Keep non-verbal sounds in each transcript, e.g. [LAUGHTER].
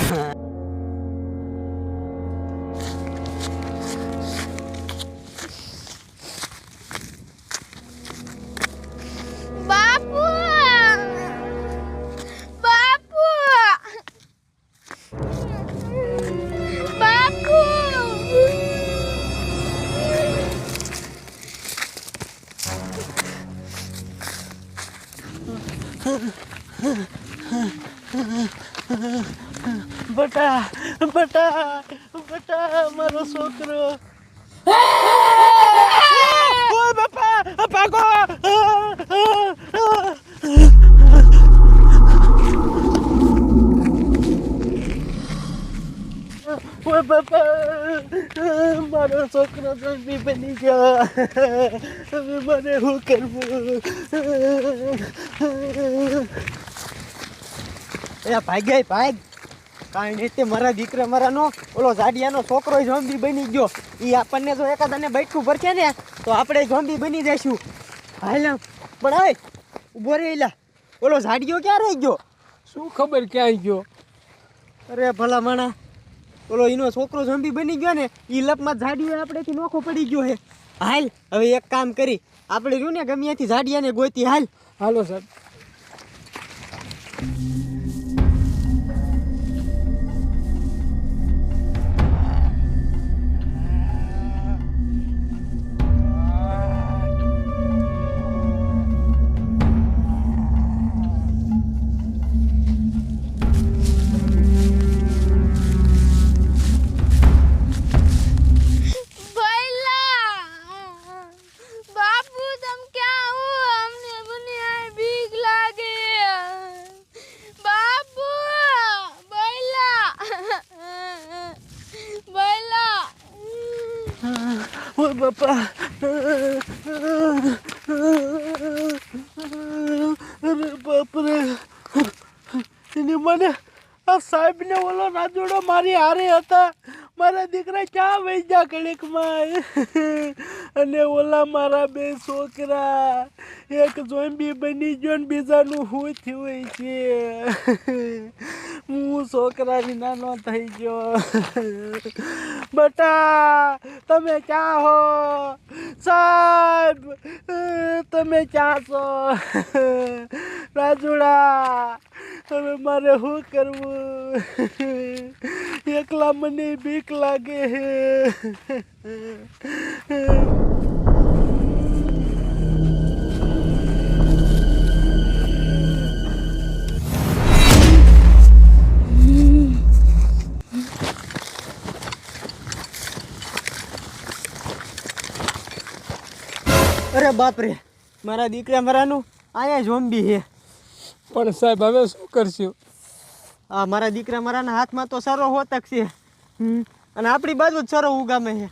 Uh-huh. [LAUGHS] બટા બટા બટા, મારો છોકરો. ઓય બાપા ભાગો. ઓય બાપા, મારો છોકરો જલ્દી બની ગયો. હવે મને શું કરવું? એ ભાઈ કાંઈ નહીં તે મારા દીકરા મારા નો ઓલો ઝાડિયાનો છોકરો ઝોમ્બી બની ગયો. એ આપણને જો એકાદાને બેઠું ભરશે ને તો આપણે ઝોમ્બી બની જઈશું. હાલ પણ હવે ઊભો રહેલા ઓલો ઝાડિયો ક્યાં રહી ગયો? શું ખબર ક્યાં ગયો? અરે ભલા માણા. ઓલો એનો છોકરો ઝોમ્બી બની ગયો ને એ લપમાં ઝાડિયો આપણેથી નોખો પડી ગયો હે. હાલ હવે એક કામ કરી. આપણે રહ્યું ને ગમે ત્યાંથી ઝાડિયાને ગોતી. હાલ. હાલો સાહેબ. ઓય અરે બાપરે. એની મને આ સાહેબને ઓલો નાજોડો મારી હારે હતા. મારા દીકરા ક્યાં વહી કડીકમાં? અને ઓલા મારા બે છોકરા. એક ઝોમ્બી બની ગયો ને બીજાનું હું થયું છે. હું છોકરાની નાનો થઈ ગયો. બટા, તમે ક્યાં હો? સાહેબ, તમે ક્યાં છો? રાજુડા, હવે મારે શું કરવું? એકલા મને બીક લાગે હે બાપરે મારા દીકરા મારાનું અહીંયા ઝોમ્બી છે. પણ સાહેબ હવે શું કરશું? આ મારા દીકરા મારાના હાથમાં તો સારો હોતક છે. અને આપણી બાજુ જ સારો ઉગામે છે.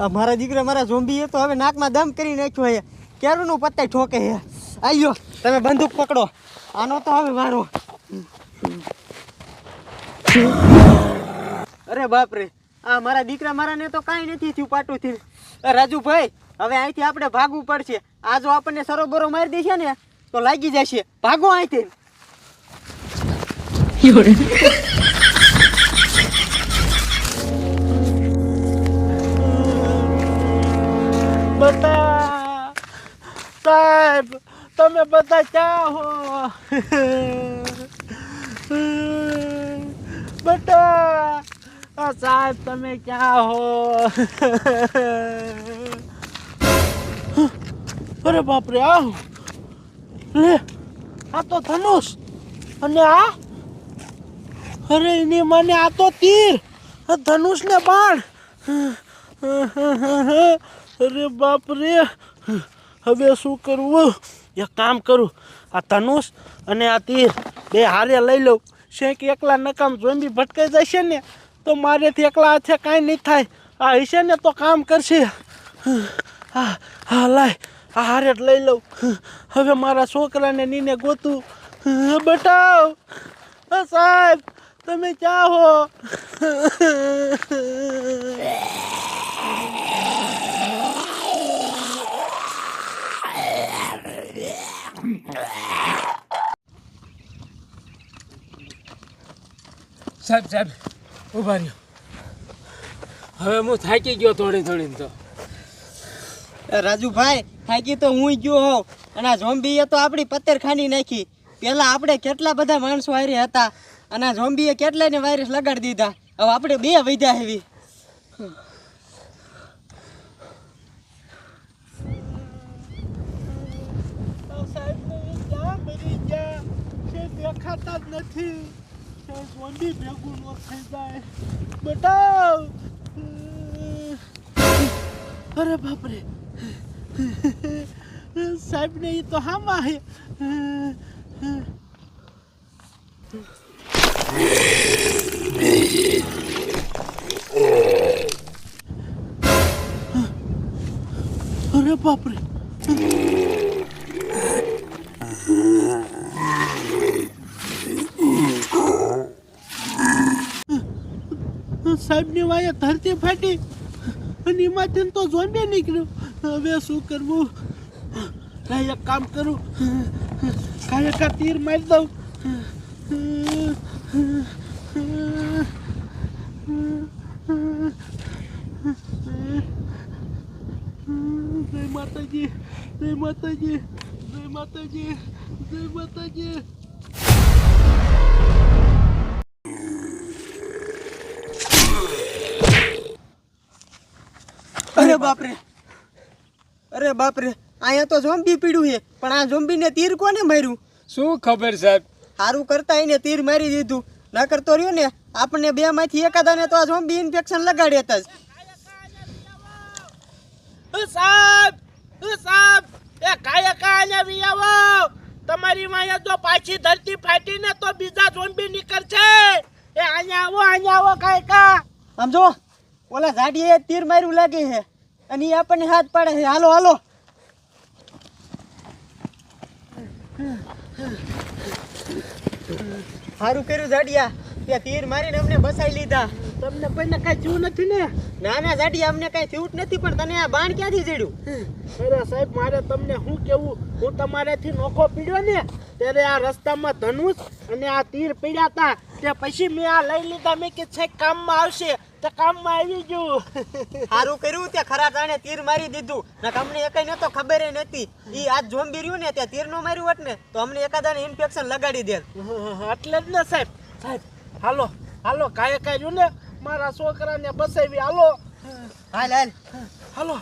આ મારા દીકરા મારા ઝોમ્બી તો હવે નાકમાં દમ કરી નાખ્યો છે. ક્યારનું પત્તા ઠોકે છે? આલ્યો. તમે બંદૂક પકડો. આનો તો હવે વારો. અરે બાપરે, આ મારા દીકરા મારાને તો કાંઈ નથી થયું પાટું થયું રાજુભાઈ, હવે અહીંથી આપણે ભાગવું પડશે. આ જો આપણને સરોબરો મારી દેશે ને, તો લાગી જશે. ભાગો અહીંથી. સાહેબ તમે બધા ક્યાં હો? બટા સાહેબ તમે ક્યાં હો? અરે બાપરે, આ? લે, આ તો ધનુષ. અને આ? અરે, એની મને આ તો તીર. ધનુષ ને બાણ. અરે બાપરે, હવે શું કરવું? એક કામ કરું, આ ધનુષ અને આ તીર બે હારે લઈ લઉં. શેક એકલા નકામ ઝોમ્બી ભટકાઈ જશે ને, તો મારેથી એકલા હાથે કાંઈ નહીં થાય. આ હશે ને તો કામ કરશે. હા હા લાય, આ હારે જ લઈ લઉં. હવે મારા છોકરાને નીને ગોતું. બટાવ સાહેબ, તમે ક્યાં હો? સાહેબ સાહેબ ઊભા રહ્યો. હવે હું થાકી ગયો થોડી થોડી તો. રાજુભાઈ, થાકી તો હું ગયો હોઉં અને આ ઝોમ્બીએ તો આપણી પત્તર ખાંડી નાખી. પહેલાં આપણે કેટલા બધા માણસો હારે હતા, અને આ ઝોમ્બીએ કેટલાને વાયરસ લગાડી દીધા. હવે આપણે બે વધ્યા એવી દેખાતા જ નથી. ઝોંબી ભેગું ન થઈ જાય. બટાવ અરે બાપરે. સાહેબને એ તો હામાં હે. અરે બાપરે. સાહેબની વાયે ધરતી ફાટી અને એમાંથી તો ઝોંબી નીકળ્યું. હવે શું કરવું? કાંઈ એક કામ કરું. કાંઈ એક તીર મારી દઉં. જય માતાજી જય માતાજી જય માતાજી જય માતાજી. અરે બાપરે. અરે બાપરે અહીંયા તો ઝોમ્બી પીડ્યું છે પણ આ ઝોમ્બીને તીર કોને માર્યું? શું ખબર સાહેબ? સારું કરતા એને તીર મારી દીધું. ન કરતો રહ્યું ને આપણને બે માંથી એકાદાને તો આ ઝોમ્બી ઇન્ફેક્શન લગાડી હતા જ સાહેબ સાહેબ એ કાયા કાયા વી આવો? તમારી માયા જો પાછી ધરતી ફાટીને તો બીજા ઝોમ્બી નીકળશે. એ અહીંયા આવો અહીંયા આવો કાય કા આમ જો ઓલા ઝાડીએ તીર માર્યું લાગે છે. અને એ આપણને હાથ પાડે છે. હાલો હાલો. સારું કર્યું જાડિયા. ત્યાં તીર મારીને અમને બસાઈ લીધા. તમને કોઈને કાંઈ થયું નથી ને? ના ના ઝાડિયા અમને કઈ થયું નથી પણ તને આ બાણ ક્યાંથી જડ્યું અરે સાહેબ મારે તમને શું કેવું હું તમારાથી નોખો પીડ્યો ને ત્યારે આ રસ્તામાં ધનુષ અને આ તીર પીડ્યા હતા તે પછી મેં આ લઈ લીધા. મેં કે છે કામમાં આવશે. તે કામમાં આવી ગયું. સારું કર્યું ત્યાં ખરા તાણે તીર મારી દીધું. ના અમને એકઈ નતો ખબર નથી ઈ આજ ઝોમ્બી રહ્યું ને ત્યાં તીર નો માર્યું હોત ને તો અમને એકાદાને ઇન્ફેક્શન લગાડી દે એટલે જ ને સાહેબ. સાહેબ હાલો હાલો કાય કાય રહ્યું ને? મારા છોકરાને બસાવી હાલો. હાલ હાલ. હાલો.